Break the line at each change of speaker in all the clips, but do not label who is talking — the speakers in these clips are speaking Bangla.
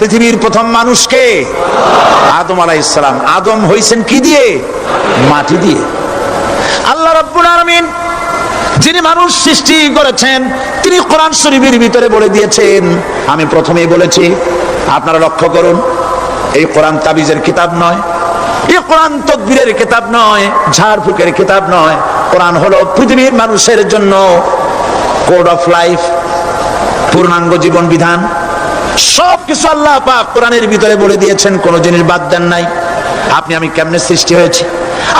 পৃথিবীর প্রথম মানুষকে? আদম আলাইসালাম আদম হইছেন কি দিয়ে? মাটি দিয়ে। আল্লাহ রাব্বুল আলামিন যিনি মানুষ সৃষ্টি করেছেন, তিনি কোরআন শরীফের ভিতরে বলে দিয়েছেন। আমি প্রথমেই বলেছি, আপনারা লক্ষ্য করুন, এই কোরআন তাবিজের কিতাব নয়, এই কোরআন তদবিরের কিতাব নয় ঝাড়ফুকের কিতাব নয়। কোরআন হলো পৃথিবীর মানুষের জন্য কোড অফ লাইফ, পূর্ণাঙ্গ জীবন বিধান। সব কিছু আল্লাহ পাক কোরআনের ভিতরে বলে দিয়েছেন, কোন জিনিস বাদ দেন নাই। আপনি, আমি কেমনে সৃষ্টি হয়েছি?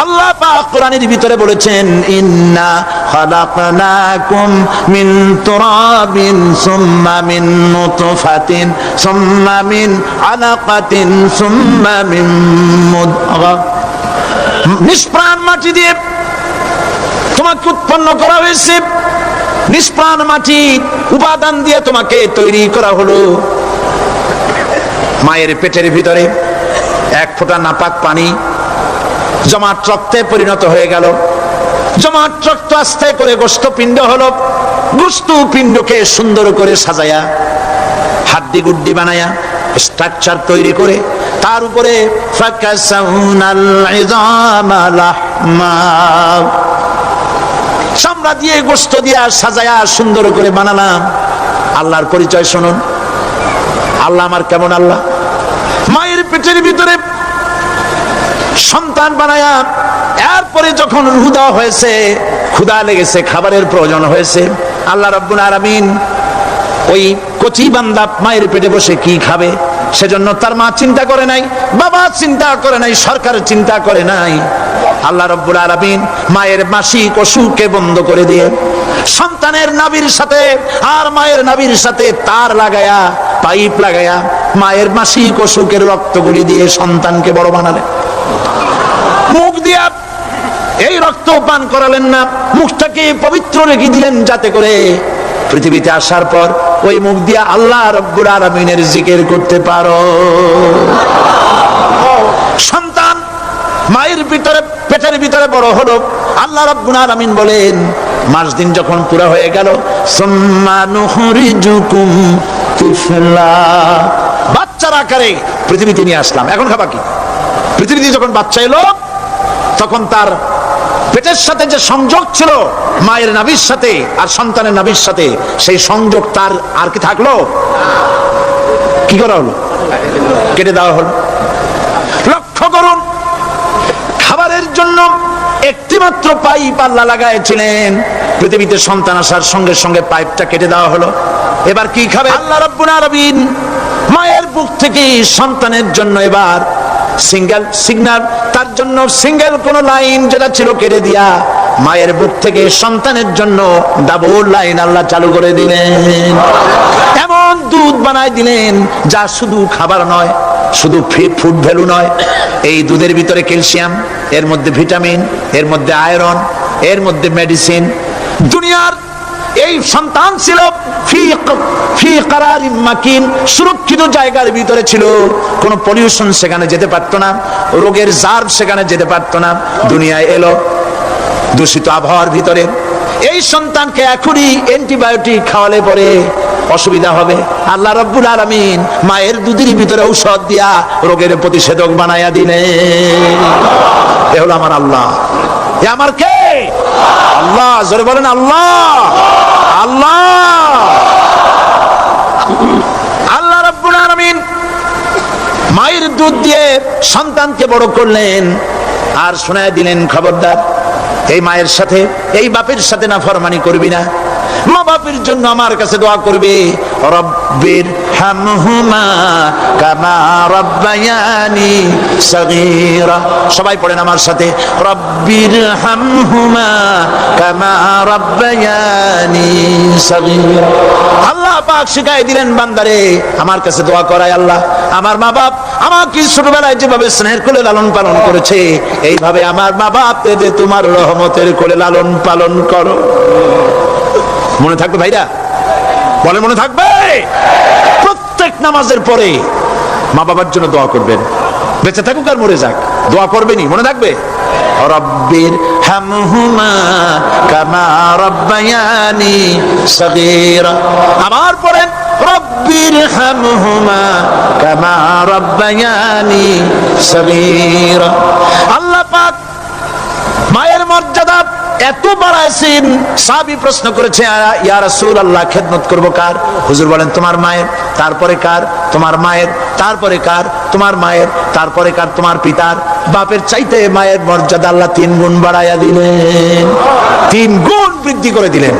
আল্লাহ পাক কোরআনের ভিতরে বলেছেন, ইন্না খালাকনাকুম মিন তুরাবিন সুম্মা মিন নুতফাতিন, সুম্মা মিন আলাকাতিন, সুম্মা মিন মুদগা নিষ্প্রাণ মাটি দিয়ে তোমাকে উৎপন্ন করা হয়েছে। নিষ্প্রাণ মাটি উপাদান দিয়ে তোমাকে তৈরি করা হলো। মায়ের পেটের ভিতরে এক ফোঁটা নাপাক পানি, জমাট রক্তে পরিণত হয়ে গেল। জমাট রক্ত আস্তে করে গোস্ত পিণ্ড হলো। গোস্ত পিণ্ডকে সুন্দর করে সাজায়া, হাড্ডি গুড্ডি বানায়া স্ট্রাকচার তৈরি করে, তার উপরে চামড়া দিয়ে গোস্ত দিয়া সাজায়া সুন্দর করে বানালাম। আল্লাহর পরিচয় শুনুন। আল্লাহ আমার কেমন আল্লাহ? পেটের ভিতরে সন্তান বানায়া এরপরে যখন দেওয়া হয়েছে ক্ষুদা লেগেছে, খাবারের প্রয়োজন হয়েছে, আল্লাহ রব্বুল আলামিন ওই কচি বান্দা মায়ের পেটে বসে কি খাবে? সেজন্য তার মা চিন্তা করে নাই, বাবা চিন্তা করে নাই, সরকার চিন্তা করে নাই। আল্লাহ রব্বুল আলামিন মায়ের মাসিক অসুখকে বন্ধ করে দিয়ে সন্তানের নাবির সাথে আর মায়ের নাবির সাথে তার লাগায়া পাইপ লাগায়া মায়ের মাসি মাসিক অসুখের রক্তগুলি দিয়ে সন্তানকে বড় বানালেন মুখ দিয়া এই রক্ত পান করালেন না, মুখটাকে পবিত্র রেখে দিলেন যাতে করে পৃথিবীতে আসার পর ওই মুখ দিয়া আল্লাহ রব্বুল আলামিনের জিকির করতে পারো। সন্তান মায়ের ভিতরে, পেটের ভিতরে বড় হলো। আল্লাহ রব্বুল আলামিন বলেন, মাস দিন যখন পুরা হয়ে গেল, সুম্মা নুখরিজুকুম তিফলা বাচ্চার আকারে পৃথিবীতে নিয়ে আসলাম। এখন খাবা কি? পৃথিবীতে যখন বাচ্চা এলো, তখন তার পেটের সাথে যে সংযোগ ছিল, মায়ের নাভির সাথে আর সন্তানের নাভির সাথে, সেই সংযোগ তার আর কি থাকল? কি করা হলো? কেটে দেওয়া হলো। লক্ষ্য করুন, খাবারের জন্য একটিমাত্র পাইপ আল্লাহ লাগাইছিলেন। পৃথিবীতে সন্তান আসার সঙ্গে সঙ্গে পাইপটা কেটে দেওয়া হলো। এবার কি খাবে? আল্লাহ রব্বুল আলামিন মায়ের বুক থেকে সন্তানের জন্য এবার সিঙ্গেল সিগনাল তার জন্য সিঙ্গেল কোন লাইন যেটা ছিল কেটে দিয়া মায়ের বুক থেকে সন্তানের জন্য ডাবল লাইন আল্লাহ চালু করে দিলেন। এমন দুধ বানায় দিলেন যা শুধু খাবার নয়, শুধু ফুড ভ্যালু নয়। এই দুধের ভিতরে ক্যালসিয়াম, এর মধ্যে ভিটামিন, এর মধ্যে আয়রন, এর মধ্যে মেডিসিন দুনিয়ার এই সন্তান ছিল সুরক্ষিত জায়গার ভিতরে ছিল। কোনো পলিউশন সেখানে যেতে পারতো না, রোগের জার সেখানে যেতে পারতো না, দুনিয়ায় এলো দূষিত আবহাওয়ার ভিতরে। এই সন্তানকে এখনই অ্যান্টিবায়োটিক খাওয়ালে পরে অসুবিধা হবে। আল্লাহ রব্বুল আলামিন মায়ের দুধের ভিতরে ঔষধ দিয়া রোগের প্রতিষেধক বানাইয়া দিলেন। এ হলো আমার আল্লাহ। এ আমার কে? আল্লাহ, জোরে বলেন আল্লাহ। আল্লাহ। আল্লাহ মায়ের দুধ দিয়ে সন্তানকে বড় করলেন আর শোনায় দিলেন খবরদার, এই মায়ের সাথে, এই বাপের সাথে না ফরমানি করবি না। মা বাপের জন্য আমার কাছে দোয়া করবে। রব্বির হামহুমা কামা রব্বায়ানি সগীরা। সবাই পড়েন আমার সাথে। রব্বির হামহুমা কামা রব্বায়ানি সগীরা। আল্লাহ পাক শিখাই দিলেন বান্দারে, আমার কাছে দোয়া করায় আল্লাহ। আমার মা বাপ আমাকে ছোটবেলায় যেভাবে স্নেহের কোলে লালন পালন করেছে, এইভাবে আমার মা বাপ তোমার রহমতের কোলে লালন পালন করো। মনে থাকবে ভাইরা? বলে মনে থাকবে? প্রত্যেক নামাজের পরে মা বাবার জন্য দোয়া করবেন। বেঁচে থাকুক আর মরে যাক। দোয়া করবেনি মনে থাকবে? রব্বির হামহুমা কামা রব্বায়ানি সগীরা। আবার পড়েন, রব্বির হামহুমা কামা রব্বায়ানি সগীরা। আল্লাহ পাক মায়ের মর্যাদা এত বাড়াইছেন সাবি প্রশ্ন করেছে ইয়া রাসূল আল্লাহ খেদমত করব কার? হুজুর বলেন, তোমার মায়ের, তারপরে কার? তোমার মায়ের, তারপরে কার? তোমার মায়ের, তারপরে কার? তোমার পিতার, বাপের চাইতে মায়ের মর্যাদা আল্লাহ তিন গুণ বাড়াইয়া দিলেন। তিন গুণ বৃদ্ধি করে দিলেন।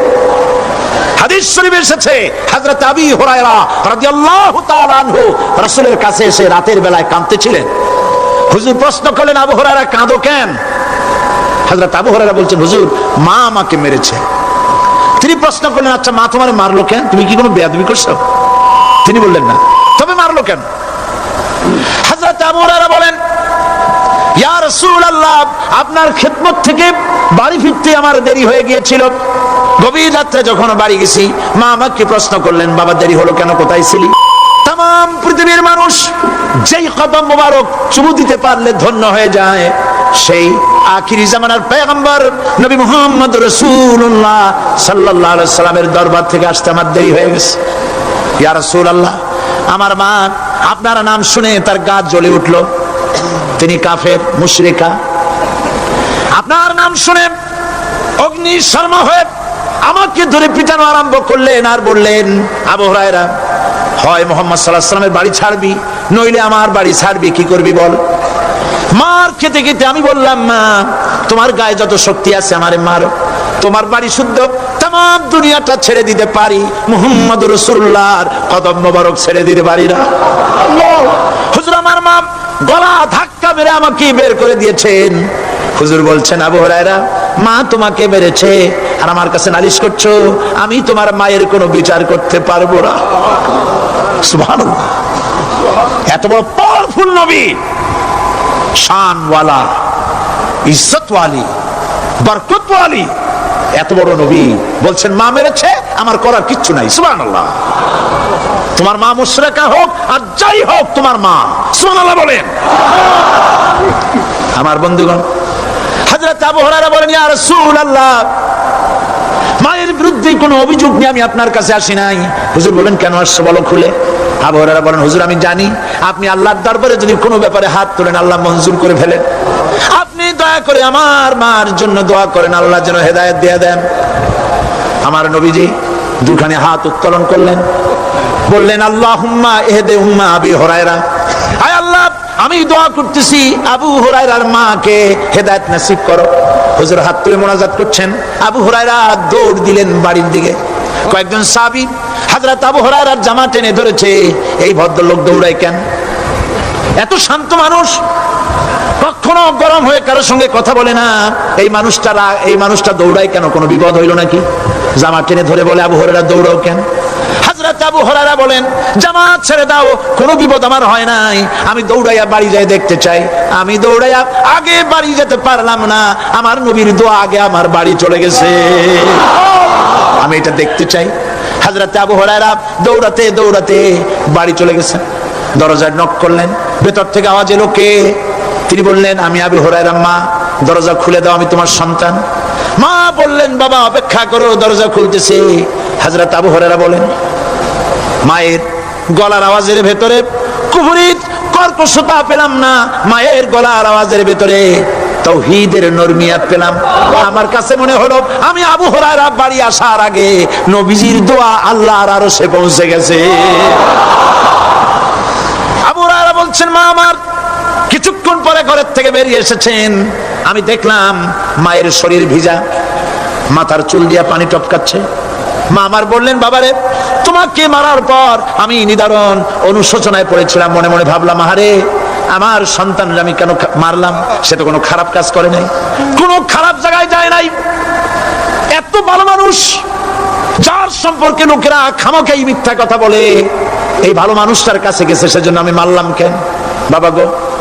হাদিস শরীফে এসেছে, হযরত আবি হুরায়রা রাদিয়াল্লাহু তাআলা আনহু রাসূলের কাছে এসে রাতের বেলায় কাঁদতেছিলেন হুজুর প্রশ্ন করলেন, আবু হুরায়রা, কাঁদো কেন? হযরত আবু হুরায়রা বলছেন, হুজুর, মা আমাকে মেরেছে। তিনি প্রশ্ন করলেন আচ্ছা মা তোমার মারলো কেন? তুমি কি কোনো বেয়াদবি করছ? তিনি বললেন, না। তবে মারলো কেন? আপনার খেদমত থেকে বাড়ি ফিরতে আমার দেরি হয়ে গিয়েছিল। গভীর রাত্রে যখন বাড়ি গেছি, মা আমাকে প্রশ্ন করলেন, বাবা, দেরি হলো কেন? কোথায় ছিলি? তাম পৃথিবীর মানুষ যেই কদম মোবারক চুমু দিতে পারলে ধন্য হয়ে যায়, সেই আখিরি জামানার পেগম্বর নবী মুহাম্মদ রাসূলুল্লাহ সাল্লাল্লাহু আলাইহি সাল্লামের দরবার থেকে আসতে আমার দেরি হয়ে গেছে। ইয়া রাসূলুল্লাহ, আমার মা আপনার নাম শুনে তার গা জ্বলে উঠল। তিনি কাফের, মুশরিকা। আপনার নাম শুনে অগ্নি শর্মা হয়ে আমাকে ধরে পিটানো আরম্ভ করলেন আর বললেন, আবু হুরায়রা, হয় মোহাম্মদ সাল্লাহ সাল্লামের বাড়ি ছাড়বি, নইলে আমার বাড়ি ছাড়বি, কি করবি বল? মার খেতে খেতে আমি বললাম মা তোমার গায়ে যত শক্তি আছে আমারে মারো। তোমার বাড়ি শুদ্ধ। তাম দুনিয়াটা ছেড়ে দিতে পারি। মুহাম্মদ রসুল্লাহর কদম মোবারক ছেড়ে দিতে পারি না। হুজুর আমার মা গলা ধাক্কা মেরে আমাকে বের করে দিয়েছেন। হুজুর বলছেন আবু হরায়রা মা তোমাকে মেরেছে আর আমার কাছে নালিশ করছ। আমি তোমার মায়ের কোনো বিচার করতে পারব না। সুবহানাল্লাহ। এত বড় পাওয়ারফুল নবী। শানওয়ালা, ইজ্জতওয়ালি, বরকতওয়ালি। এত বড় নবী বলছেন, মা মেরেছে, আমার করার কিচ্ছু নাই। সুবহানাল্লাহ। তোমার মা মুশরিকা হোক, আর যাই হোক, তোমার মা। সুবহানাল্লাহ বলেন। আমার বন্ধুগণ, হযরত আবু হুরায়রা বলেন, ইয়া রাসূলুল্লাহ, মায়ের বিরুদ্ধে কোনো অভিযোগ নিয়ে আমি আপনার কাছে আসি নাই। হুজুর বলেন কেন আসছো বলো খুলে? আবু হুরায়রা বলেন, হুজুর, আমি জানি আপনি আল্লাহর দরবারে যদি কোনো ব্যাপারে হাত তোলেন, আল্লাহ মঞ্জুর করে ফেলেন। আপনি দয়া করে আমার মার জন্য দোয়া করেন, আল্লাহ যেন হেদায়েত দিয়ে দেন। আমার নবীজি দুখানে হাত উত্তোলন করলেন। বললেন আল্লাহ হুম্মা এহেদে হুম্মা আবি হরায়রা। আয় আল্লাহ, আমি দোয়া করতেছি, আবু হুরায়রার মাকে হেদায়েত নাসিব করো। হুজুর হাত তুলে মোনাজাত করছেন। আবু হুরায়রা দৌড় দিলেন বাড়ির দিকে। কয়েকজন সাহাবী হযরত আবু হুরায়রার জামা টেনে ধরেছে। এই ভদ্রলোক দৌড়ায় কেন? এত শান্ত মানুষ। কখনো গরম হয়ে কারোর সঙ্গে কথা বলে না। এই মানুষটা এই মানুষটা দৌড়ায় কেন? কোনো বিপদ হইল নাকি? জামা টেনে ধরে বলে, আবু হরেরা দৌড়াও কেন? হাজরত আবু হরারা বলেন, জামাত ছেড়ে দাও, কোনো বিপদ আমার হয় নাই। আমি দৌড়াইয়া বাড়ি যাই দেখতে চাই। আমি দৌড়াইয়া আগে বাড়ি যেতে পারলাম না। আমার নবীর দোয়া আগে আমার বাড়ি চলে গেছে। আমি এটা দেখতে চাই। হাজরাতে আবু হরারা দৌড়াতে দৌড়াতে বাড়ি চলে গেছেন। দরজায় নক করলেন। ভেতর থেকে আওয়াজ এলো, কে? তিনি বললেন, আমি আবু হরাইরা মা। দরজা খুলে দাও, আমি তোমার সন্তান। মা বললেন, বাবা, অপেক্ষা করো, দরজা খুলতেছে। হাজরত আবু হরাইরা বলেন, মায়ের গলার আওয়াজের ভেতরে কুফরিত কর্কশতা পেলাম না। মায়ের গলার আওয়াজের ভেতরে তৌহিদের নরমিয়াত পেলাম। আমার কাছে মনে হলো, আমি আবু হরাইরা বাড়ি আসার আগে নবীজির দোয়া আল্লাহর আরও সে পৌঁছে গেছে। আবু হরাইরা বলছেন, মা আমার, কিছুক্ষণ পরে ঘরের থেকে বেরিয়ে এসেছেন। আমি দেখলাম মায়ের শরীর ভিজা, মাথার চুল দিয়া পানি টপকাচ্ছে। মা আমার বললেন, বাবারে, তোমাকে মারার পর আমি নিদারণ অনুশোচনায় পড়েছিলাম। মনে মনে ভাবলাম, আহারে আমার সন্তান আমি কেন মারলাম? সে তো কোনো খারাপ কাজ করে নাই। কোনো খারাপ জায়গায় যায় নাই। এত ভালো মানুষ, যার সম্পর্কে লোকেরা খামোখাই মিথ্যা কথা বলে, এই ভালো মানুষটার কাছে গেছে, সেজন্য আমি মারলাম কেন? বাবা গো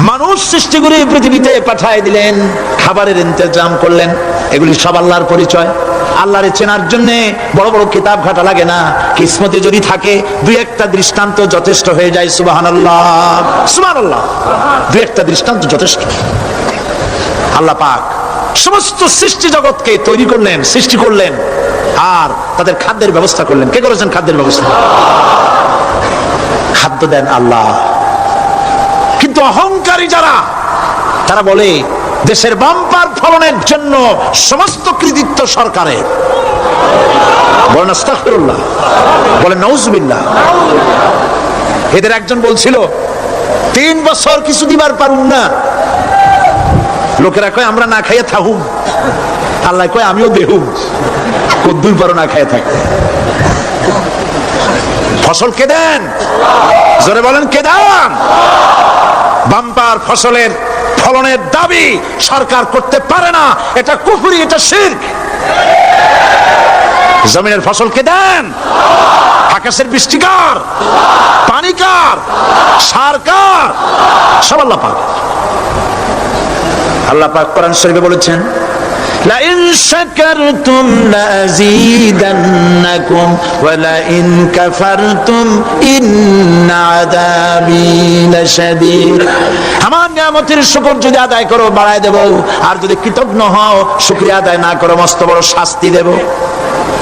মানুষ সৃষ্টি করে পৃথিবীতে পাঠায় দিলেন, খাবারের ইন্তজাম করলেন। এগুলি সব আল্লাহর পরিচয়। আল্লাহরে চেনার জন্য বড় বড় কিতাব ঘাটা লাগে না। কিসমতে যদি থাকে, দুই একটা দৃষ্টান্ত যথেষ্ট হয়ে যায় সুবাহান আল্লাহ সুবাহান আল্লাহ দুই একটা দৃষ্টান্ত যথেষ্ট। আল্লাহ পাক সমস্ত সৃষ্টি জগৎকে তৈরি করলেন, সৃষ্টি করলেন, আর তাদের খাদ্যের ব্যবস্থা করলেন। কে করেছেন খাদ্যের ব্যবস্থা? খাদ্য দেন আল্লাহ। কিন্তু অহংকারী যারা, তারা বলে, দেশের বাম্পার ফলনের জন্য সমস্ত কৃতিত্ব সরকারের। এদের একজন বলছিল, তিন বছর কিছু দিবার না। লোকেরা কয়, আমরা না খাইয়ে থাকুম। আল্লাহ কয়, আমিও দেহুম। কদ্দুর পারো না খাইয়ে থাকতে। ফসল কে দেন? জোরে বলেন, কে দেন? বাম্পার ফসলের ফলনের দাবি সরকার করতে পারে না। এটা কুফুরি, এটা শির জমিনের ফসলকে দেন? আকাশের বৃষ্টিকার। পানিকার। সারকার। সব আল্লাহ পাক। আল্লাহ পাক কোরআন শরীফে বলেছেন لئن شكرتم لأزيدنكم ولئن كفرتم إن عذابي لشديد আমার নিয়ামতের শুকর যদি আদায় করো বাড়ায় দেব আর যদি কৃতজ্ঞ হও শুক্রিয়া আদায় না করো মস্ত বড় শাস্তি দেব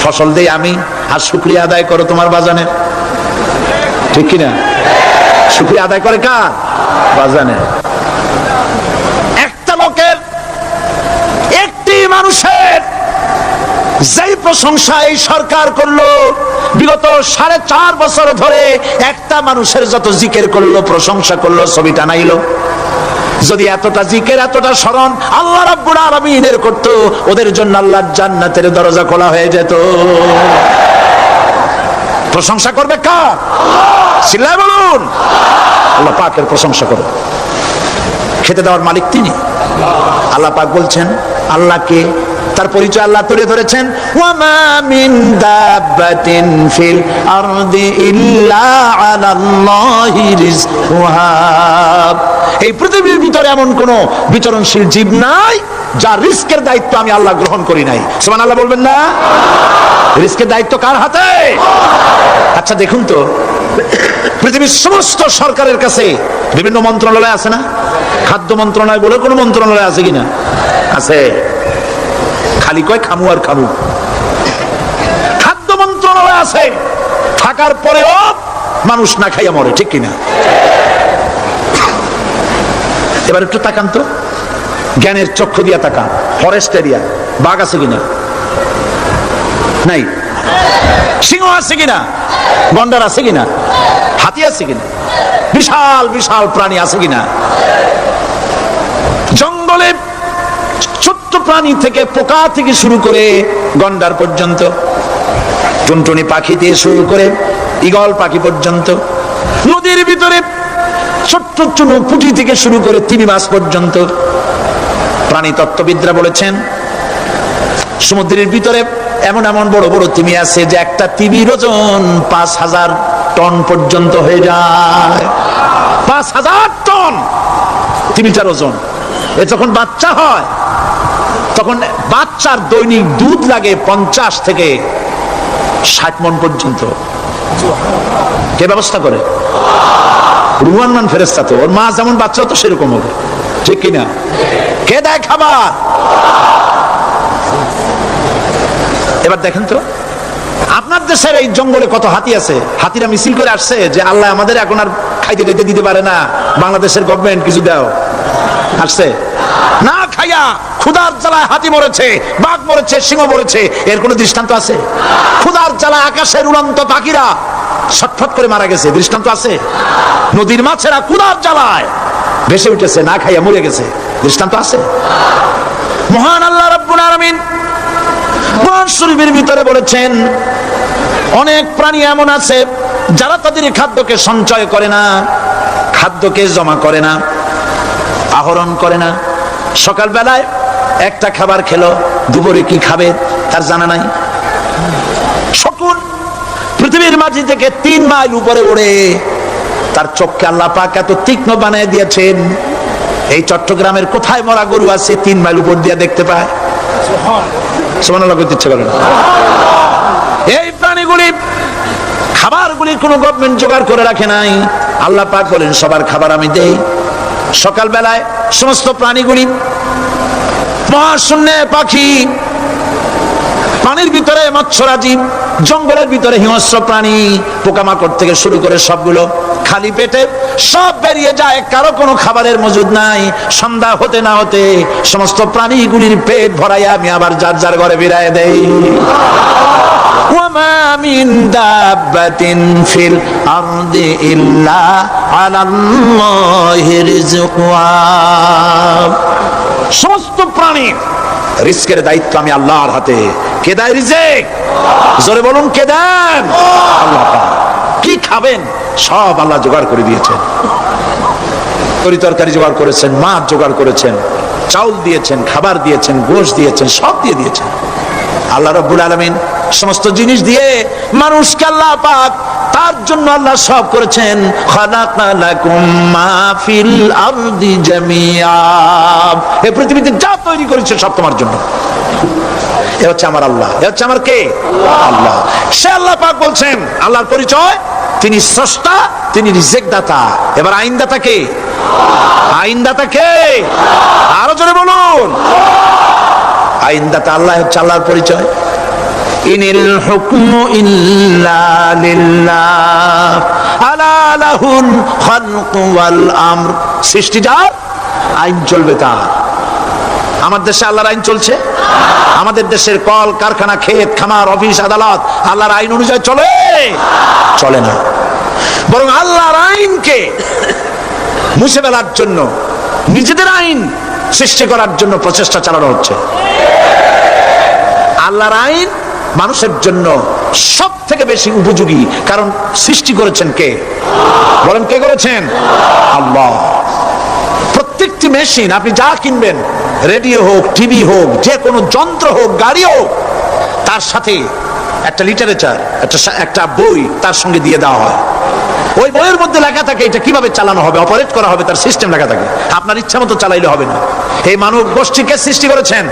ফসল দেই আমি আর শুক্রিয়া আদায় করো তোমার বাজানের ঠিক কিনা শুক্রিয়া আদায় করে কার বাজানের মানুষের যেই প্রশংসা এই সরকার করল, বিগত সাড়ে চার বছর ধরে একটা মানুষের যত জিকের করল, প্রশংসা করল, ছবি টানাইলো। যদি এতটা জিকের, এতটা স্মরণ আল্লাহ রাব্বুল আলামিনের করত, ওদের জন্য আল্লাহর জান্নাতের দরজা খোলা হয়ে যেত। প্রশংসা করবে কার? বলুন। আল্লাহ পাকের প্রশংসা করো খেতে দেওয়ার মালিক তিনি। আল্লাহ পাক বলছেন আল্লাহকে তার পরিচয় আল্লাহ তুলে ধরেছেন। এই পৃথিবীর ভিতরে এমন কোন বিচরণশীল জীব নাই, যার রিস্কের দায়িত্ব আমি আল্লাহ গ্রহণ করি নাই। সুবহানাল্লাহ বলবেন না? রিস্কের দায়িত্ব কার হাতে? আচ্ছা দেখুন তো। পৃথিবীর সমস্ত সরকারের কাছে বিভিন্ন মন্ত্রণালয় আছে না? খাদ্য মন্ত্রণালয় বলে কোনো মন্ত্রণালয় আছে কিনা? আছে। খালি কয় খামু আর খামু। খাদ্য মন্ত্রণালয় আছে। থাকার পরেও মানুষ না খাইয়া মরে, ঠিক কিনা? এবার একটু তাকান তো। জ্ঞানের চক্ষু দিয়া তাকান ফরেস্ট এরিয়া বাঘ আছে কিনা? নাই। সিংহ আছে কিনা? গন্ডার আছে কিনা? হাতি আছে কিনা? বিশাল বিশাল প্রাণী আছে কিনা? জঙ্গলে প্রাণী থেকে পোকা থেকে শুরু করে গন্ডার পর্যন্ত, টুনটুনি পাখি দিয়ে শুরু করে ইগল পাখি পর্যন্ত, নদীর ভিতরে ছোট্ট চুনো পুঁটি থেকে শুরু করে তিমি মাছ পর্যন্ত, প্রাণী তত্ত্ববিদরা বলেছেন, সমুদ্রের ভিতরে এমন এমন বড় বড় তিমি আছে যে একটা তিমির ওজন পাঁচ হাজার টন পর্যন্ত হয়ে যায়। পাঁচ হাজার টন তিমিটার ওজন। এ যখন বাচ্চা হয় তখন বাচ্চার দৈনিক দুধ লাগে পঞ্চাশ থেকে ষাট মন পর্যন্ত। কে ব্যবস্থা করে? রুহান মান ফেরেস্তা তো। ওর মা যেমন বাচ্চা, তো সেরকম হবে। ঠিক কিনা? কে দেয় খাবার? এবার দেখেন তো, আপনার দেশের এই জঙ্গলে কত হাতি আছে? হাতিরা মিছিল করে আসছে যে আল্লাহ আমাদের এখন আর খাইতে খাইতে দিতে পারে না। বাংলাদেশের গভর্নমেন্ট কিছু দাও। আসছে? না খাইয়া ক্ষুধার জ্বালায় হাতি মরেছে, বাঘ মরেছে, সিংহ মরেছে, এর কোনো দৃষ্টান্ত আছে? ক্ষুধার জ্বালায় আকাশের উড়ন্ত পাখিরা ছটফট করে মারা গেছে, দৃষ্টান্ত আছে? নদীর মাছেরা ক্ষুধার জ্বালায় ভেসে উঠেছে, না খাইয়া মরে গেছে, দৃষ্টান্ত আছে? মহান আল্লাহ রাব্বুল আলামিন কোরআন শরীফের ভিতরে বলেছেন, অনেক প্রাণী এমন আছে যারা তাদের খাদ্যকে সঞ্চয় করে না, খাদ্যকে জমা করে না, আহরণ করে না। সকালবেলায় একটা খাবার খেলো, দুপুরে কি খাবে তার জানা নাই। শকুন পৃথিবীর মাঝি থেকে তিন মাইল উপরে ওড়ে তার চোখকে আল্লাহ পাক এত তীক্ষ্ণ বানিয়ে দিয়েছেন। এই চট্টগ্রামের কোথায় মরা গরু আছে তিন মাইল উপর দিয়ে দেখতে পায়? ইচ্ছে। এই প্রাণীগুলি খাবারগুলি কোনো গভর্নমেন্ট জোগাড় করে রাখে নাই। আল্লাহ পাক বলেন, সবার খাবার আমি দেই। সকালবেলায় সমস্ত প্রাণীগুলি মহাশূন্যে পাখি পানির ভিতরে মৎস্যরাজি জঙ্গলের ভিতরে হিংস্র প্রাণী পোকামাকড় থেকে শুরু করে সবগুলো খালি পেটে সব বেরিয়ে যায় কারো কোনো খাবারের মজুদ নাই সন্ধ্যা হতে না হতে সমস্ত প্রাণীগুলির পেট ভরাইয়া আমি আবার যার যার ঘরে বিরায় দেই وما من دابة في الأرض إلا على الله رزقها সমস্ত প্রাণী রিস্কের দায়িত্ব আমি আল্লাহর হাতে কে দেয় রিজেক জোরে বলুন কে আল্লাহ কি খাবেন? সব আল্লাহ জোগাড় করে দিয়েছেন। তরি তরকারি জোগাড় করেছেন, মাছ জোগাড় করেছেন, চাউল দিয়েছেন, খাবার দিয়েছেন, গোশ দিয়েছেন, সব দিয়ে দিয়েছেন। আল্লাহ রব্বুল আলমিন সমস্ত জিনিস দিয়ে মানুষকে আল্লাহ পাক তার জন্য আল্লাহ সব করেছেন। এই পৃথিবীতে যা তৈরি করেছে সব তোমার জন্য। এ হচ্ছে আমার আল্লাহ। এ হচ্ছে আমার কে? আল্লাহ। সে আল্লাহ পাক বলছেন, আল্লাহর পরিচয়, তিনি স্রষ্টা, তিনি রিজেক দাতা এবার কে? কে? আরও জোরে বলুন। আল্লাহ হচ্ছে আল্লাহর পরিচয়। ইনিল হুকমু ইল্লা লিল্লাহ, আলা লাহুল খালকু ওয়াল আমর। সৃষ্টি যার, আইন চলবে তার। আমার দেশে আল্লাহর আইন চলছে? আমাদের দেশের কল, কারখানা, ক্ষেত, খামার, অফিস, আদালত, আল্লাহর আইন অনুযায়ী চলে। চলে না। বরং আল্লাহর আইনকে মুছে ফেলার জন্য, নিজেদের আইন সৃষ্টি করার জন্য প্রচেষ্টা চালানো হচ্ছে। আল্লাহর আইন মানুষের জন্য সব থেকে বেশি উপযোগী। কারণ সৃষ্টি করেছেন কে? বলেন কে করেছেন? আল্লাহ। মেশিন আপনি যা কিনবেন রেডিও হোক টিভি হোক যে কোনো যন্ত্র হোক, গাড়ি হোক, তার সাথে একটা লিটারেচার একটা একটা বই তার সঙ্গে দিয়ে দেওয়া হয়। ওই বইয়ের মধ্যে লেখা থাকে এটা কীভাবে চালানো হবে অপারেট করা হবে, তার সিস্টেম লেখা থাকে। আপনার ইচ্ছা মতো চালাইলে হবে না। এই মানব গোষ্ঠীকে সৃষ্টি করেছেন?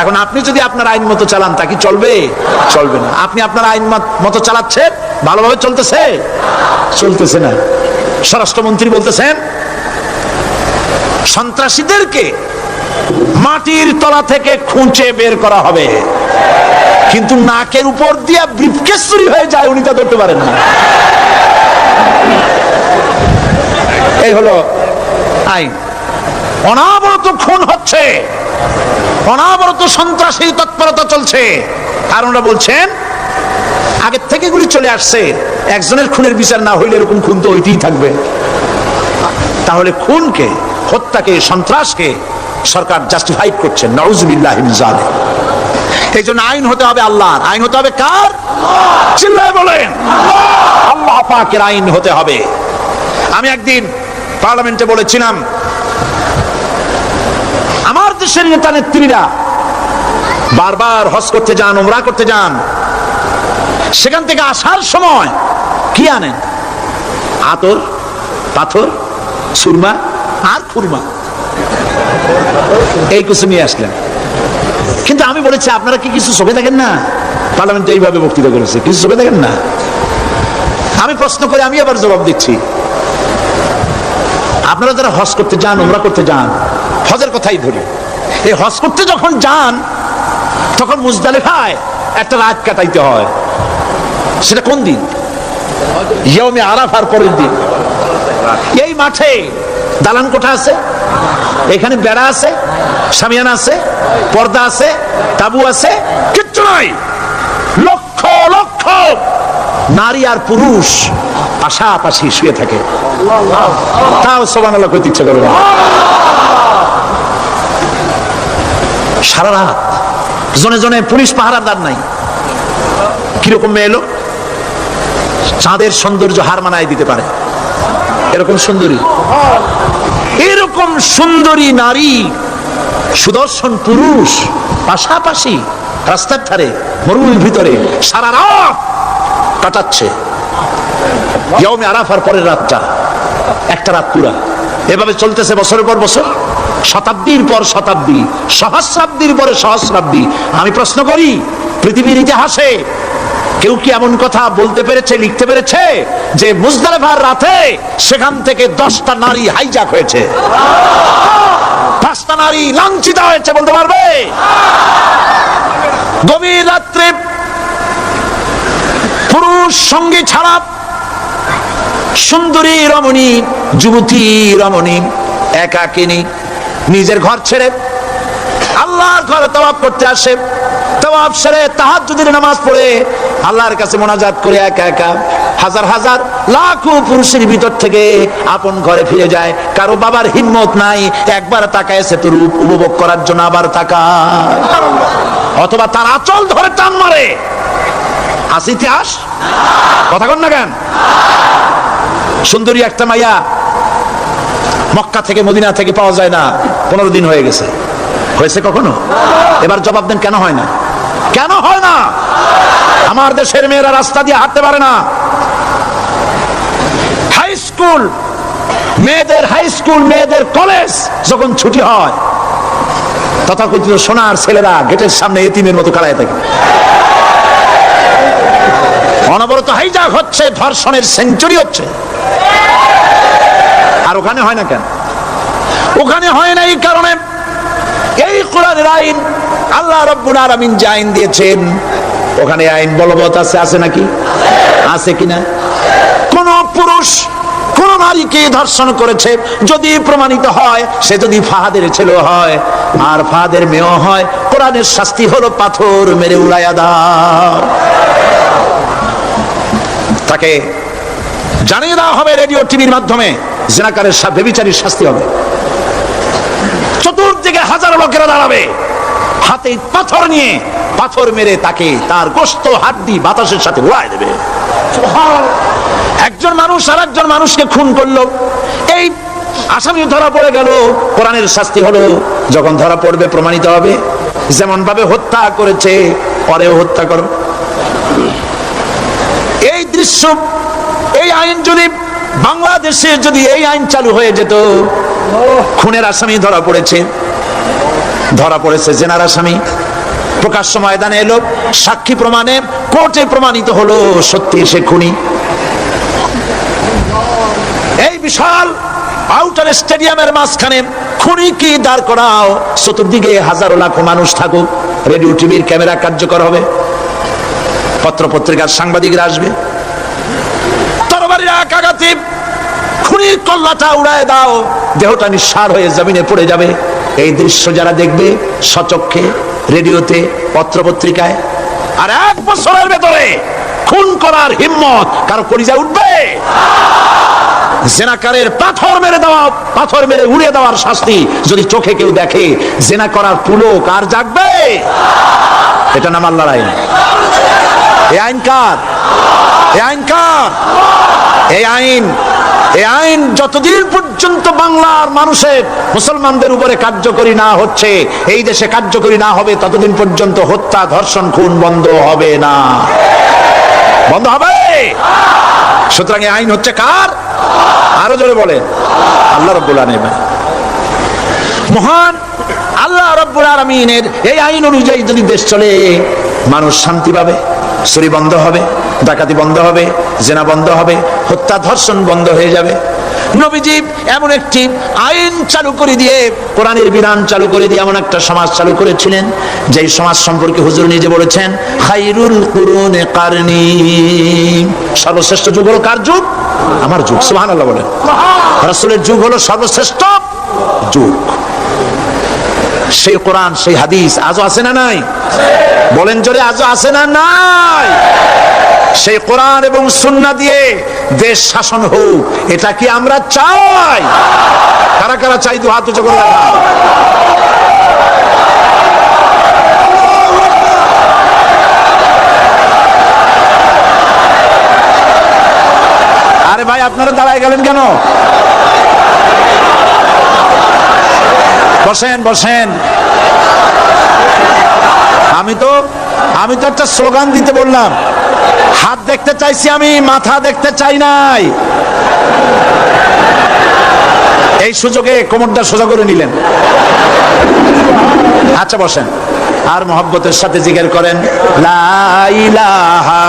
এখন আপনি যদি আপনার আইন মতো চালান, তা কি চলবে? চলবে না। আপনি আপনার আইন মতো চালাচ্ছেন? ভালোভাবে চলতেছে? চলতেছে না। স্বরাষ্ট্রমন্ত্রী বলতেছেন সন্ত্রাসীদেরকে মাটির তলা থেকে খুঁচে বের করা হবে। কিন্তু নাকের উপর দিয়া ব্রিফকেস হয়ে যায়, উনি তা ধরতে পারেন না। এই হলো আইন। অনাবরত খুন হচ্ছে। অনাবরত সন্ত্রাসী তৎপরতা চলছে। আর ওনারা বলছেন, আগের থেকে গুলি চলে আসছে। একজনের খুনের বিচার না হইলে এরকম খুন তো ওইটাই থাকবে। তাহলে খুনকে হত্যাকে সন্ত্রাসকে সরকার জাস্টিফাইড করছেন নজুবিল্লাহ এই জন্য আইন হতে হবে আল্লাহর। আইন হতে হবে কার? চিল্লায় বলেন। আল্লাহ পাকের আইন হতে হবে। আমি একদিন পার্লামেন্টে বলেছিলাম আমার দেশের নেতা নেত্রীরা বারবার হজ করতে যান উমরা করতে যান। সেখান থেকে আসার সময় কি আনেন? আতর পাথর সুরমা আর খুরমা এই কিছু নিয়ে আসলেন। কিন্তু আমি বলেছি, আপনারা কি কিছু চোখে দেখেন না? পার্লামেন্টে এইভাবে বক্তৃতা করেছে। কিছু চোখে দেখেন না? আমি প্রশ্ন করে আমি আবার জবাব দিচ্ছি। আপনারা যারা হজ করতে যান, উমরা করতে যান, হজের কথাই ধরি। এই হজ করতে যখন যান, তখন মুজদালিফায় একটা রাত কাটাইতে হয়। সেটা কোন দিন? আরাফার পরের দিন। এই মাঠে দালান কোঠা আছে এখানে বেড়া আছে সামিয়ানা আছে পর্দা আছে তাবু আছে। কিচ্ছু নাই। লক্ষ লক্ষ। নারী আর পুরুষ পাশাপাশি শুয়ে থাকে। তাও সবান আল্লাহ করতে ইচ্ছে করবে সারা রাত জনে জনে পুলিশ পাহারাদার নাই। কীরকম মেয়ে এলো চাঁদের সৌন্দর্য হার মানায় দিতে পারে। এরকম সুন্দরী। এরকম সুন্দরী নারী, সুদর্শন পুরুষ, পাশাপাশি রাস্তার ধারে, মরুভূমির ভিতরে সারা রাত কাটাচ্ছে। ইয়মে আরাফার পরের রাতটা, একটা রাত পুরা। এভাবে চলতেছে বছরের পর বছর। শতাব্দীর পর শতাব্দী, সহস্রাব্দীর পরে সহস্রাব্দী। আমি প্রশ্ন করি, পৃথিবীর ইতিহাসে কেউ কি এমন কথা বলতে পেরেছে, লিখতে পেরেছে? যে মুজদালেফার রাতে সেখান থেকে দশটা নারী হাইজাক হয়েছে। পাঁচটা নারী লাঞ্ছিত হয়েছে, বলতে পারবে? গভীর রাত্রে পুরুষ সঙ্গী ছাড়া সুন্দরী রমণী, যুবতী রমণী একাকিনী নিজের ঘর ছেড়ে আল্লাহর ঘরে তওয়াব করতে আসে। তওয়াব সেরে তাহাজ্জুদের নামাজ পড়ে আল্লাহর কাছে মোনাজাত করে একা একা হাজার হাজার লাখো পুরুষের ভিতর থেকে আপন ঘরে ফিরে যায়। কারও বাবার হিম্মত নাই, একবার তাকায় সে তো রূপ উপভোগ করার জন্য আবার তাকায়। অথবা তার আচল ধরে টান মারে। আস ইতিহাস কথা কন না কেন? সুন্দরী একটা মাইয়া মক্কা থেকে মদিনা থেকে পাওয়া যায় না, পনেরো দিন হয়ে গেছে। হয়েছে কখনো? এবার জবাব দেন, কেন হয় না? কেন হয় না? আমার দেশের মেয়েরা রাস্তা দিয়ে হাঁটতে পারে না। হাই স্কুল মেয়েদের হাই স্কুল মেয়েদের কলেজ যখন ছুটি হয়, তথাকথিত সোনার ছেলেরা গেটের সামনে এতিমের মতো কাড়ায় থাকে। অনবরত হাইজাক হচ্ছে, ধর্ষণের সেঞ্চুরি হচ্ছে। আর ওখানে হয় না কেন? ওখানে হয় না এই কারণে। এই কোরআনের আইন আল্লাহ রব্বুল আলামিন যে আইন দিয়েছেন ওখানে আইন বলবৎ আছে আছে নাকি? আছে কিনা? কোন পুরুষ, কোন নারীকে ধর্ষণ করেছে, যদি প্রমাণিত হয়, সে যদি ফাহাদের ছেলে হয়, আর ফাহাদের হয়, কোরআনের শাস্তি হলো পাথর মেরে উড়াইয়া দাও। তাকে জানিয়ে দেওয়া হবে রেডিও, টিভির মাধ্যমে জেনাকারের সাথে বিচারীর শাস্তি হবে। চতুর্দিকে হাজারো লোকেরা দাঁড়াবে, হাতে পাথর নিয়ে পাথর মেরে তাকে তার গোস্ত, হাড্ডি, বাতাসের সাথে উড়ায় দেবে। একজন মানুষ আর একজন মানুষকে খুন করল। এই আসামি ধরা পড়ে গেল। কোরআনের শাস্তি হলো, যখন ধরা পড়বে প্রমাণিত হবে। যেমন ভাবে হত্যা করেছে, পরেও হত্যা করো। এই দৃশ্য, এই আইন যদি বাংলাদেশে যদি এই আইন চালু হয়ে যেত, খুনের আসামি ধরা পড়েছে। ধরা পড়েছে জেনার আসামি। প্রকাশ্য ময়দানে এলো, সাক্ষী প্রমাণে, কোর্টে প্রমাণিত হলো সত্যি সে খুনি। এই বিশাল আউটার স্টেডিয়ামের মাঝখানে খুনি কি দাঁড় করাও, চতুর্দিকে হাজারো লাখো মানুষ থাকুক রেডিও টিভির ক্যামেরা কার্যকর হবে। পত্র পত্রিকার সাংবাদিকরা আসবে। খুনির কল্লাটা উড়ায় দাও, দেহটা নিঃসার হয়ে জমিনে পড়ে যাবে। এই দৃশ্য যারা দেখবে, সচক্ষে রেডিওতে পত্র পত্রিকায় আর এক বছরের ভেতরে খুন করার হিম্মত কারও কলিজা উঠবে? জেনাকারের পাথর মেরে দেওয়া, পাথর মেরে উড়ে দেওয়ার শাস্তি যদি চোখে কেউ দেখে, জেনা করার পুলো কার জাগবে? এটা নাম আল্লাহর আইন। এই আইন কার? এই আইন কার? এই আইন এই আইন যতদিন পর্যন্ত বাংলার মানুষের, মুসলমানদের উপরে কার্যকরী না হচ্ছে, এই দেশে কার্যকরী না হবে, ততদিন পর্যন্ত হত্যা, ধর্ষণ, খুন বন্ধ হবে না। বন্ধ হবে? সুতরাং এই আইন হচ্ছে কার? আরও জোরে বলে আল্লাহ রব্বুল আলামিন মহান আল্লাহ রব্বুল আলমিনের এই আইন অনুযায়ী যদি দেশ চলে, মানুষ শান্তি পাবে চুরি বন্ধ হবে। ডাকাতি বন্ধ হবে, জেনা বন্ধ হবে, হত্যা ধর্ষণ বন্ধ হয়ে যাবে। নবীজি এমন একটি আইন চালু করে দিয়ে, কোরআনের বিধান চালু করে দিয়ে এমন একটা সমাজ চালু করেছিলেন, যেই সমাজ সম্পর্কে হুজুর নিজে বলেছেন, খাইরুল কুরুনে কারনি। সর্বশ্রেষ্ঠ যুগ হলো কার যুগ? আমার যুগ, সুবহানাল্লাহ বলেন। রাসূলের যুগ হলো সর্বশ্রেষ্ঠ যুগ। সেই কোরআন, সেই হাদিস আজও আছে না নাই? বলেন জোরে, আজও আছে না নাই? সেই কোরআন এবং সুন্না দিয়ে দেশ শাসন হোক, এটা কি আমরা চাই? কারা কারা চাই, দু হাত আরে ভাই, আপনারা দাঁড়ায় গেলেন কেন? বসেন বসেন। আমি তো আমি তো একটা স্লোগান দিতে বললাম। হাত দেখতে চাইছি আমি, মাথা দেখতে চাই নাই। এই সুযোগে কোমরটা সোজা করে নিলেন। আচ্ছা বসেন। আর মহব্বতের সাথে জিজ্ঞের করেন, লা ইলাহা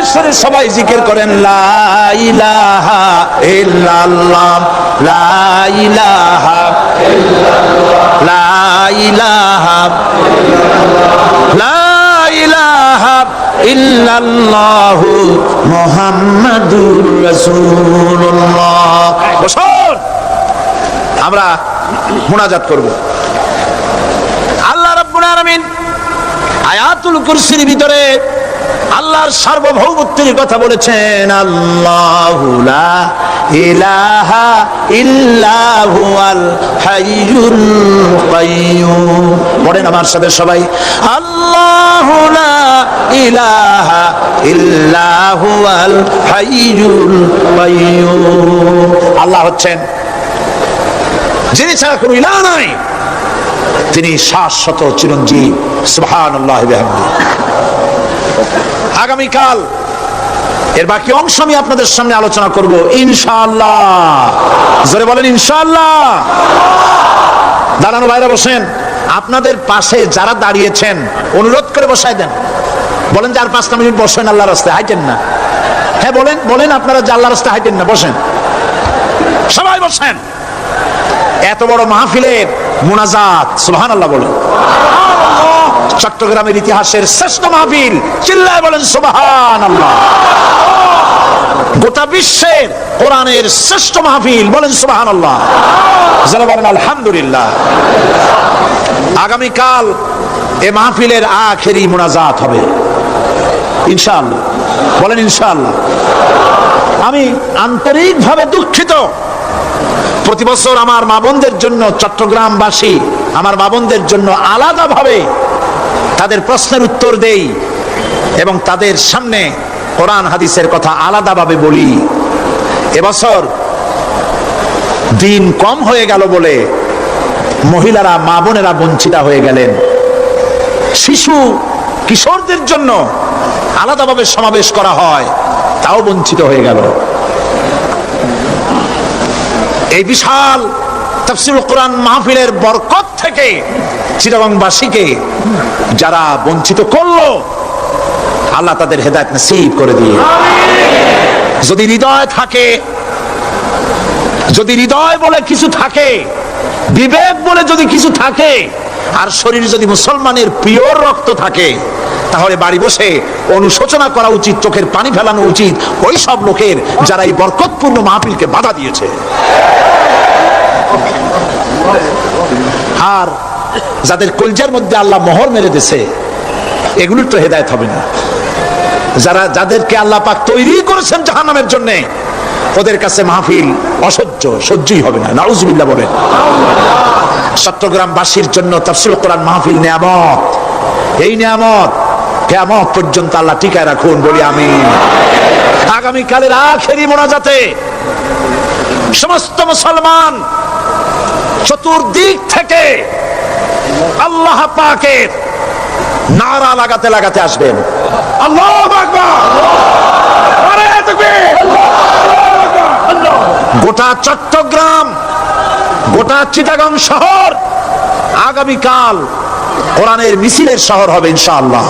জোরে সরে সবাই জিকির করেন আমরা মুনাজাত করব। আল্লাহ রাব্বুল আলামিন আয়াতুল কুরসির ভিতরে আল্লাহর সার্বভৌমত্বের কথা বলেছেন, আল্লাহু ইলাহা পড়েন আমার সাথে সবাই, আল্লাহু ইলাহা আল্লাহ হচ্ছেন যিনি ছাড়া কোনো ইলাহ নাই। তিনি শাশ্বত চিরঞ্জীব। সুবহান আল্লাহ আগামীকাল এর বাকি অংশ আমি আপনাদের সামনে আলোচনা করব, ইনশাআল্লাহ। জোরে বলেন, ইনশাআল্লাহ। দাঁড়ানো বাইরে বসেন। আপনাদের পাশে যারা দাঁড়িয়েছেন, অনুরোধ করে বসাই দেন। বলেন যে আর পাঁচটা মিনিট বসেন আল্লাহ রাস্তায়, হাইটেন না। হ্যাঁ বলেন বলেন আপনারা যে আল্লাহ রাস্তায় হাইটেন না, বসেন। সবাই বসেন। এত বড় মাহফিলের মোনাজাত সুবহান আল্লাহ বলেন। চট্টগ্রামের ইতিহাসের শ্রেষ্ঠ মাহফিল। চিল্লায় বলেন সুবহান গোটা বিশ্বের কোরআনের শ্রেষ্ঠ মাহফিল, বলেন সুবহান আল্লাহ বলেন, আলহামদুলিল্লাহ। আগামীকাল এ মাহফিলের আখেরি মোনাজাত হবে। ইনশাআল্লাহ। বলেন, ইনশাআল্লাহ। আমি আন্তরিকভাবে দুঃখিত। প্রতি বছর আমার মা বোনদের জন্য চট্টগ্রামবাসী আমার মা বোনদের জন্য আলাদাভাবে তাদের প্রশ্নের উত্তর দেই এবং তাদের সামনে কোরআন হাদিসের কথা আলাদাভাবে বলি। এবছর দিন কম হয়ে গেল বলে মহিলারা, মা বোনেরা বঞ্চিতা হয়ে গেলেন। শিশু, কিশোরদের জন্য আলাদাভাবে সমাবেশ করা হয়, তাও বঞ্চিত হয়ে গেল। এই বিশাল তাফসিরুল কোরআন মাহফিলের বরকত থেকে চিরবংবাসীকে যারা বঞ্চিত করল, আল্লাহ তাদের হেদায়ত নসিব করে দিয়ে। যদি হৃদয় থাকে, যদি হৃদয় বলে কিছু থাকে, বিবেক বলে যদি কিছু থাকে, আর শরীর যদি মুসলমানের পিওর রক্ত থাকে, তাহলে বাড়ি বসে অনুশোচনা করা উচিত, চোখের পানি ফেলানো উচিত ওই সব লোকের যারা এই বরকতপূর্ণ মাহফিলকে বাধা দিয়েছে। আর যাদের কলজার মধ্যে আল্লাহ মোহর মেরে দিছে এগুলোর তো হেদায়ত হবে না। যারা, যাদেরকে আল্লাহ পাক তৈরি করেছেন জাহান্নামের জন্য, ওদের কাছে মাহফিল অসহ্য, সহ্যই হবে না। নাউজুবিল্লাহ বলেন। চট্টগ্রামবাসীর জন্য তাফসিল কোরআন মাহফিল নিয়ামত। এই নিয়ামত কেমন পর্যন্ত আল্লাহ টিকায় রাখুন, বলি আমি আগামীকালের আখেরি মোনাজাতে সমস্ত মুসলমান চতুর্দিক থেকে আল্লাহ পাকের নারা লাগাতে লাগাতে আসবেন। আল্লাহ গোটা চট্টগ্রাম, গোটা চিটাগাং শহর আগামীকাল কোরআনের মিছিলের শহর হবে ইনশাআল্লাহ।